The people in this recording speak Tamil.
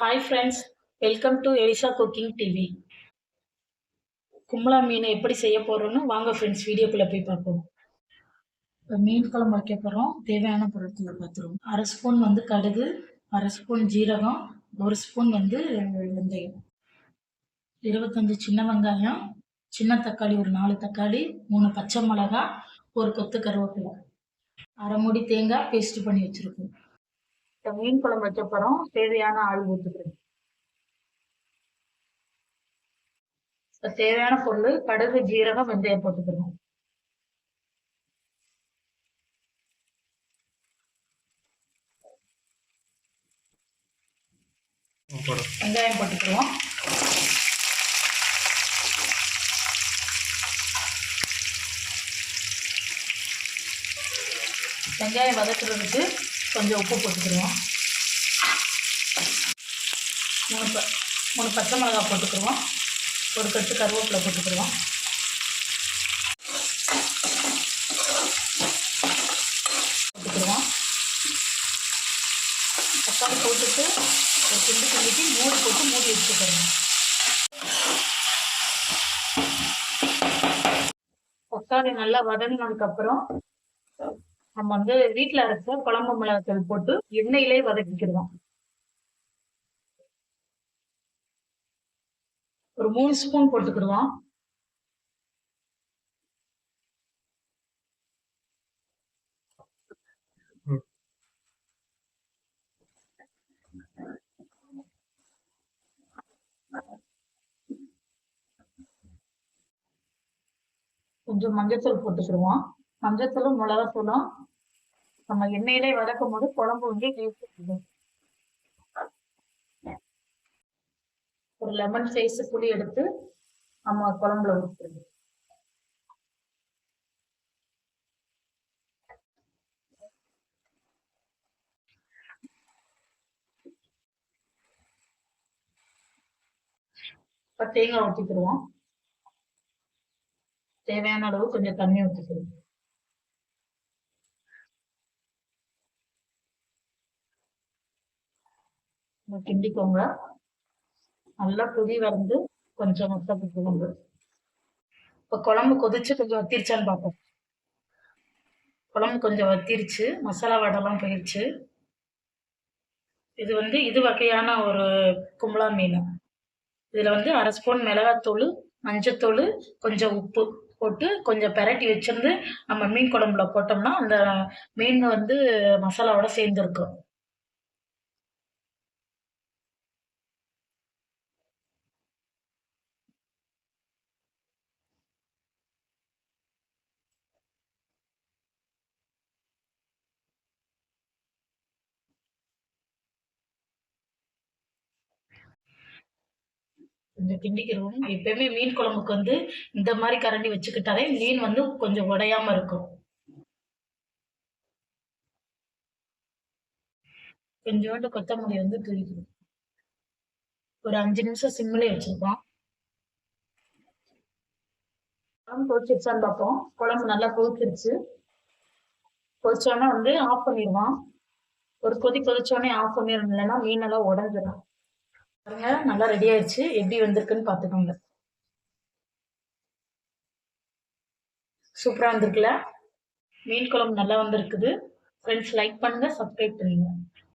Hi friends welcome to Elisa cooking TV கும்பலா மீனை எப்படி செய்ய போகிறோன்னு வாங்க ஃப்ரெண்ட்ஸ் வீடியோக்குள்ளே போய் பார்ப்போம். இப்போ மீன் குழம்பு வைக்க போகிறோம் தேவையான பொருட்களை பார்த்துருவோம். அரை ஸ்பூன் வந்து கடுகு அரை ஸ்பூன் ஜீரகம் ஒரு ஸ்பூன் வந்து வெந்தயம். இருபத்தஞ்சி சின்ன வெங்காயம் சின்ன தக்காளி ஒரு நாலு தக்காளி மூணு பச்சை மிளகா ஒரு கொத்து கருவேப்பிலை. அரை மூடி தேங்காய் பேஸ்ட் பண்ணி வச்சுருக்கோம். இப்போ மீன் குழம்பு வச்சப்புறம் தேவையான ஆள் ஊற்றுக்கிறேன் இப்போ தேவையான பொருள் கடுகு ஜீரகம் வெந்தயம் போட்டுக்கணும். வெங்காயம் போட்டுக்கிறோம் வெங்காயம் வதக்குறதுக்கு கொஞ்சம் உப்பு போட்டுக்கிடுவோம். மூணு ப மூணு பச்சை மிளகா போட்டுக்கிடுவோம். ஒரு கட்டு கருவேப்பிலை போட்டுக்கிடுவோம். போட்டுக்கிடுவோம். தக்காளி போட்டுட்டு ஒரு கிண்டு துண்டிக்கு மூடி போட்டு மூடி வச்சுக்கிறோம் தக்காளி நல்லா வதங்கினதுக்கப்புறம் நம்ம வந்து வீட்டுல அரைச்ச குழம்பு மிளகாத்தூள் போட்டு எண்ணெயிலே வதக்கிக்கிடுவோம் ஒரு மூணு ஸ்பூன் போட்டுக்கிடுவோம். கொஞ்சம் மஞ்சத்தூள் போட்டுக்கிடுவோம். மஞ்சத்தூளும் மிளகாத்தூளும் நம்ம எண்ணெயிலே வதக்கும் போது குழம்பு வந்து டேஸ்ட் ஒரு லெமன் சைஸ் புளி எடுத்து நம்ம குழம்புல ஊற்றுறது இப்போ தேங்காய் ஊற்றிக்கிடுவோம் தேவையான அளவு கொஞ்சம் தண்ணி ஊற்றிக்கிடுவோம் கிண்டிக்கோங்க. நல்லா கொதி வந்து கொஞ்சம் மொத்தம் போட்டுக்கோங்க இப்போ குழம்பு கொதிச்சு கொஞ்சம் வத்திருச்சான்னு பார்ப்போம் குழம்பு கொஞ்சம் வத்திருச்சு. மசாலா வடைலாம் போயிடுச்சு இது வந்து இது வகையான ஒரு கும்பலா மீன். இதில் வந்து அரை ஸ்பூன் மிளகாத்தூள் மஞ்சத்தூள் கொஞ்சம் உப்பு போட்டு கொஞ்சம் பெரட்டி வச்சிருந்து நம்ம மீன் குழம்புல போட்டோம்னா அந்த மீன் வந்து மசாலாவோட சேர்ந்துருக்கும். கொஞ்சம் கிண்டிக்கிறோம் எப்பயுமே மீன் குழம்புக்கு வந்து இந்த மாதிரி கரண்டி வச்சுக்கிட்டாலே மீன் வந்து கொஞ்சம் உடையாம இருக்கும். கொஞ்சோண்டு கொத்தமல்லி வந்து தூக்கிடும் ஒரு அஞ்சு நிமிஷம் சிம்மிலே வச்சிருக்கோம். குழம்பு கொதிச்சிருச்சான்னு பார்ப்போம். குழம்பு நல்லா கொதிச்சிருச்சு. கொதிச்சோடனே வந்து ஆஃப் பண்ணிடுவான் ஒரு கொதி கொதிச்சோடனே ஆஃப் பண்ணிடணும். இல்லைன்னா மீனெல்லாம் உடஞ்சிடும் பாருங்க நல்லா ரெடி ஆயிடுச்சு. எப்படி வந்திருக்குன்னு பார்த்துக்கோங்க. சூப்பராக வந்திருக்குல்ல? மீன் குழம்பு நல்லா வந்திருக்குது. ஃப்ரெண்ட்ஸ் லைக் பண்ணுங்க சப்ஸ்கிரைப் பண்ணுங்க.